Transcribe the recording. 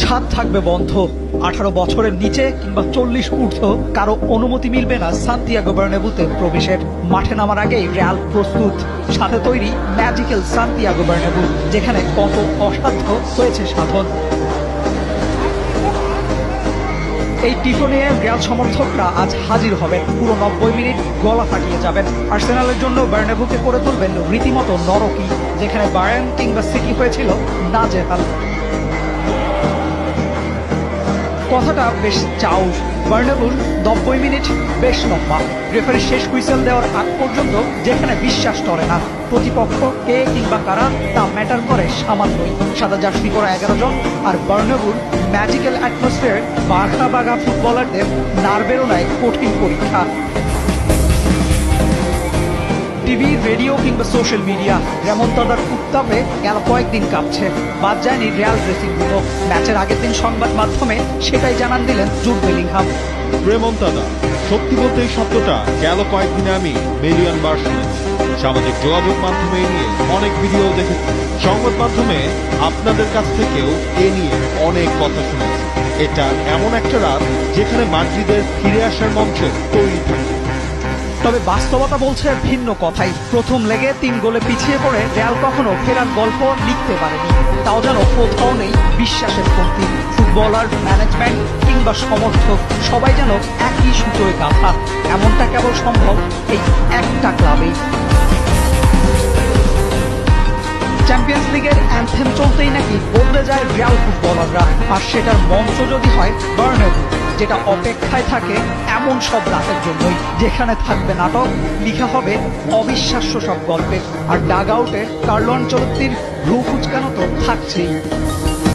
ছাদ থাকবে বন্ধ। আঠারো বছরের নিচে কিংবা চল্লিশ ঊর্ধ্ব কারও অনুমতি মিলবে না সান্তিয়াগো বার্নেবুতে প্রবেশের। মাঠে নামার আগেই রিয়াল প্রস্তুত। সাথে তৈরি ম্যাজিক্যাল সান্তিয়াগো বার্নেবু যেখানে কত অসাধ্য হয়েছে সাধন। এই টিটো নিয়ে রিয়াল সমর্থকরা আজ হাজির হবেন। পুরো নব্বই মিনিট গলা ফাটিয়ে যাবেন। আর্সেনালের জন্য বার্নেবুকে করে তুলবেন রীতিমতো নরকই যেখানে বায়ার্ন কিংবা সিটি হয়েছিল নাজেহাল কথাটা বেশ চাউস বার্নাবুল নব্বই মিনিট বেশ লম্বা। রেফারি শেষ কুইসেল দেওয়ার আগ পর্যন্ত যেখানে বিশ্বাস করে না, প্রতিপক্ষ কে কিংবা কারা তা ম্যাটার করে সামান্যই। সাদা জার্সি করা এগারো জন আর বার্নাবুল ম্যাজিক্যাল অ্যাটমসফিয়ার বাঘা বাঘা ফুটবলারদের নার্ভেরও নেয় কঠিন পরীক্ষা। টিভি, রেডিও কিংবা সোশ্যাল মিডিয়া রেমন্তাদার উত্তাপে গেল কয়েকদিন কাঁপছে। বাদ যায়নি রিয়াল ড্রেসিং রুমও ম্যাচের আগের দিন সংবাদ মাধ্যমে সেটাই জানান দিলেন জুড বেলিংহাম। রেমন্তাদা সত্যি বলতে এই শব্দটা গেল কয়েকদিনে আমি মিলিয়ন বার শুনেছি। সামাজিক যোগাযোগ মাধ্যমে নিয়ে অনেক ভিডিও দেখেছি। সংবাদ মাধ্যমে আপনাদের কাছ থেকেও এ নিয়ে অনেক কথা শুনেছি। এটা এমন একটা রাত যেখানে মাদ্রিদের ফিরে আসার মঞ্চ তৈরি থাকে। তবে বাস্তবতা বলছে ভিন্ন কথাই। প্রথম লেগে তিন গোলে পিছিয়ে পড়ে রিয়াল কখনো ফেরার গল্প লিখতে পারেনি। তাও যেন কোথাও নেই বিশ্বাসের কমতি। ফুটবলার ম্যানেজমেন্ট কিংবা সমর্থক সবাই যেন একই সুতোয় গাথা। এমনটা কেবল সম্ভব এই একটা ক্লাবেই। চ্যাম্পিয়ন্স লিগের অ্যান্থেম চলতেই নাকি বদলে যায় রিয়াল ফুটবলাররা। আর সেটার মঞ্চ যদি হয় বার্নেবু যেটা অপেক্ষায় থাকে এমন সব রাতের জন্যই। যেখানে থাকবে নাটক, লিখা হবে অবিশ্বাস্য সব গল্পের আর ডাগ আউটে কার্লন আনচলত্তির ভ্রু কুচকানো তো থাকছেই।